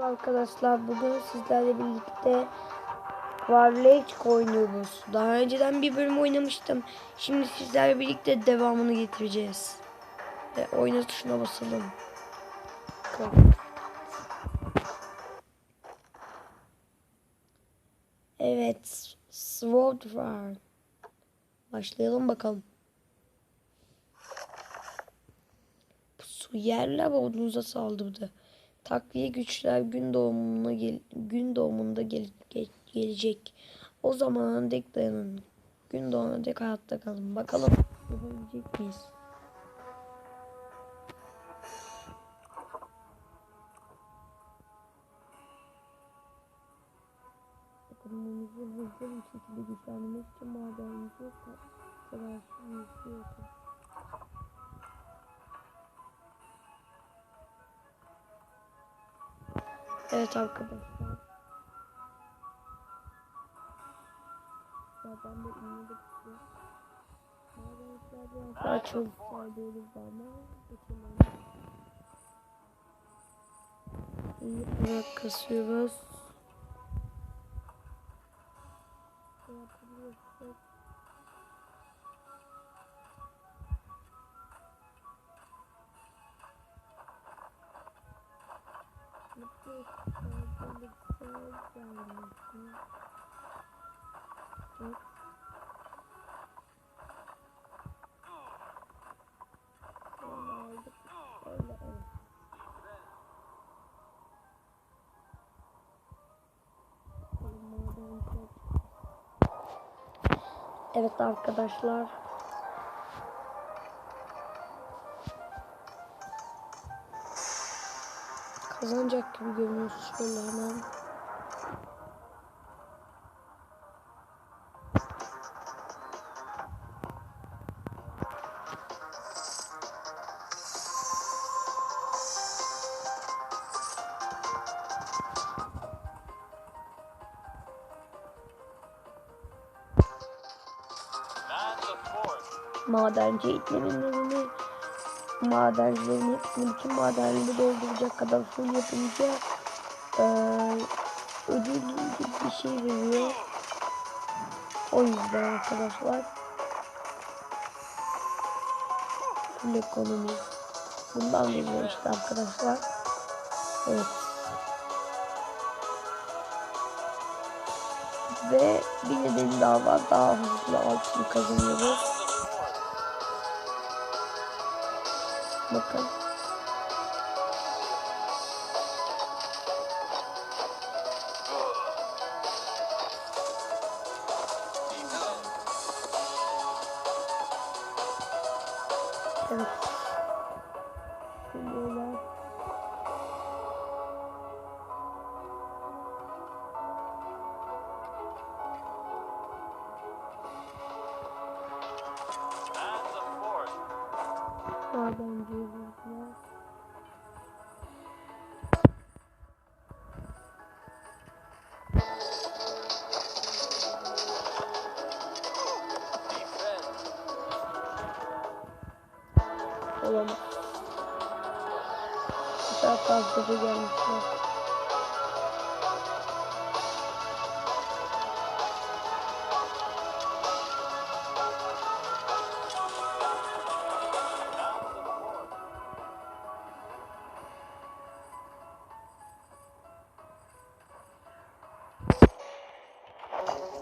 Arkadaşlar bugün sizlerle birlikte Warlake oynuyoruz. Daha önceden bir bölüm oynamıştım. Şimdi sizlerle birlikte devamını getireceğiz. Ve oyna tuşuna basalım. Evet. Sword War. Başlayalım bakalım. Su yerler ordunuza saldırdı. Takviye güçler gün doğumuna gel gün doğumunda gel ge- gelecek. O zamana dek dayanın. Gün doğumuna dek hayatta kalın. Bakalım yapabilecek miyiz? Takımımızı bir şekilde güçlendirmek için madenimizi savaşın yapın. Evet arkadaşlar. De ünlü de. Madenlikler biraz daha ama geçelim. İyi olarak kasıyoruz. Evet. Arkadaşlar. Kazanacak gibi görünüyor şöyle hemen. Man the fort. Madencilerin hepsini bütün madenleri dolduracak kadar full yapınca eee ödül gibi bir şey veriyor. O yüzden arkadaşlar full ekonomi bundan veriyor işte arkadaşlar. Evet. Ve bir nedeni daha var. Daha hızlı altın kazanıyoruz. Bakın. Evet. Vurdular. Defend. Olamaz. Sefer fazla gelmişler.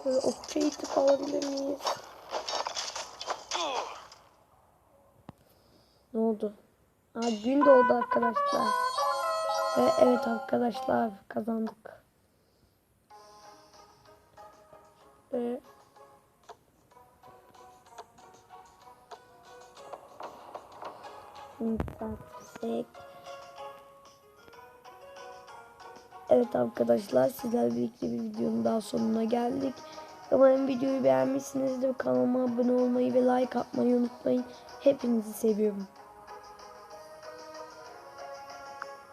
Böyle okçu itip alabilir miyiz? Ne oldu? Aa, gün doğdu arkadaşlar. Ve evet arkadaşlar kazandık. Ve. Evet arkadaşlar sizlerle birlikte bir videonun daha sonuna geldik. Umarım videoyu beğenmişsinizdir. Kanalıma abone olmayı ve like atmayı unutmayın. Hepinizi seviyorum.